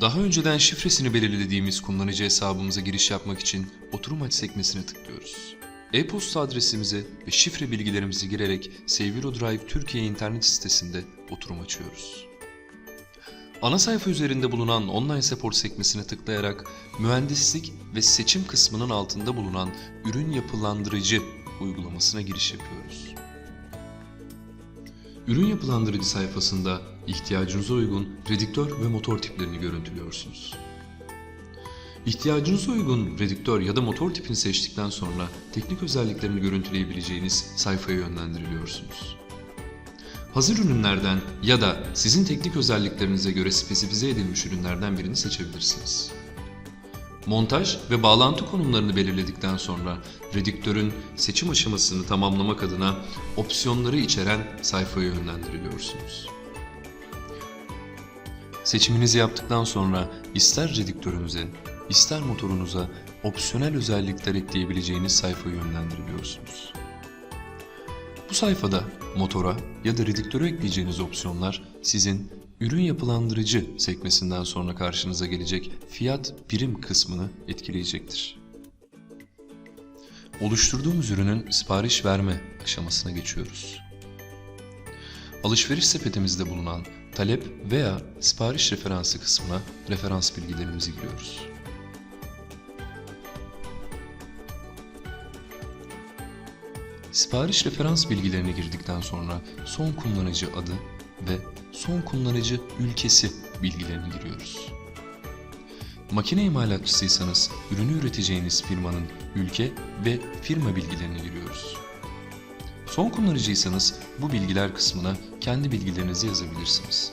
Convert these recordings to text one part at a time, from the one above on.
Daha önceden şifresini belirlediğimiz kullanıcı hesabımıza giriş yapmak için oturum aç sekmesine tıklıyoruz. E-posta adresimize ve şifre bilgilerimizi girerek Sevgili Drive Türkiye internet sitesinde oturum açıyoruz. Ana sayfa üzerinde bulunan online support sekmesine tıklayarak mühendislik ve seçim kısmının altında bulunan ürün yapılandırıcı uygulamasına giriş yapıyoruz. Ürün yapılandırıcı sayfasında ihtiyacınıza uygun redüktör ve motor tiplerini görüntülüyorsunuz. İhtiyacınıza uygun redüktör ya da motor tipini seçtikten sonra teknik özelliklerini görüntüleyebileceğiniz sayfaya yönlendiriliyorsunuz. Hazır ürünlerden ya da sizin teknik özelliklerinize göre spesifize edilmiş ürünlerden birini seçebilirsiniz. Montaj ve bağlantı konumlarını belirledikten sonra redüktörün seçim aşamasını tamamlamak adına opsiyonları içeren sayfaya yönlendiriliyorsunuz. Seçiminizi yaptıktan sonra ister redüktörünüze, ister motorunuza opsiyonel özellikler ekleyebileceğiniz sayfaya yönlendiriliyorsunuz. Bu sayfada motora ya da redüktöre ekleyeceğiniz opsiyonlar sizin ürün yapılandırıcı sekmesinden sonra karşınıza gelecek fiyat birim kısmını etkileyecektir. Oluşturduğumuz ürünün sipariş verme aşamasına geçiyoruz. Alışveriş sepetimizde bulunan talep veya sipariş referansı kısmına referans bilgilerimizi giriyoruz. Sipariş referans bilgilerini girdikten sonra son kullanıcı adı ve son kullanıcı ülkesi bilgilerini giriyoruz. Makine imalatçısıysanız ürünü üreteceğiniz firmanın ülke ve firma bilgilerini giriyoruz. Son kullanıcıysanız bu bilgiler kısmına kendi bilgilerinizi yazabilirsiniz.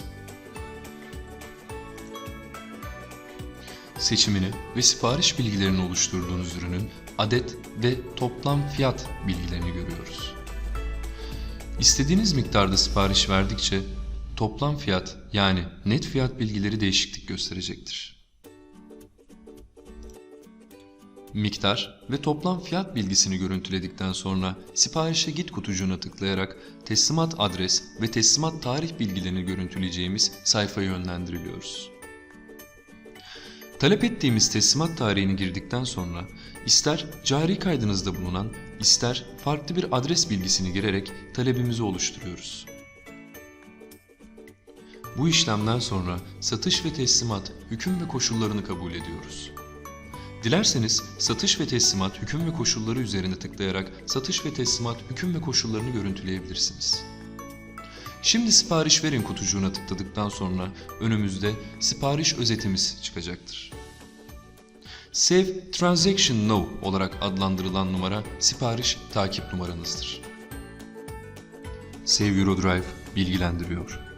Seçimini ve sipariş bilgilerini oluşturduğunuz ürünün adet ve toplam fiyat bilgilerini görüyoruz. İstediğiniz miktarda sipariş verdikçe toplam fiyat yani net fiyat bilgileri değişiklik gösterecektir. Miktar ve toplam fiyat bilgisini görüntüledikten sonra siparişe git kutucuğuna tıklayarak teslimat adres ve teslimat tarih bilgilerini görüntüleyeceğimiz sayfaya yönlendiriliyoruz. Talep ettiğimiz teslimat tarihini girdikten sonra ister cari kaydınızda bulunan ister farklı bir adres bilgisini girerek talebimizi oluşturuyoruz. Bu işlemden sonra satış ve teslimat hüküm ve koşullarını kabul ediyoruz. Dilerseniz satış ve teslimat hüküm ve koşulları üzerine tıklayarak satış ve teslimat hüküm ve koşullarını görüntüleyebilirsiniz. Şimdi sipariş verin kutucuğuna tıkladıktan sonra önümüzde sipariş özetimiz çıkacaktır. Save Transaction Now olarak adlandırılan numara sipariş takip numaranızdır. Save Eurodrive bilgilendiriyor.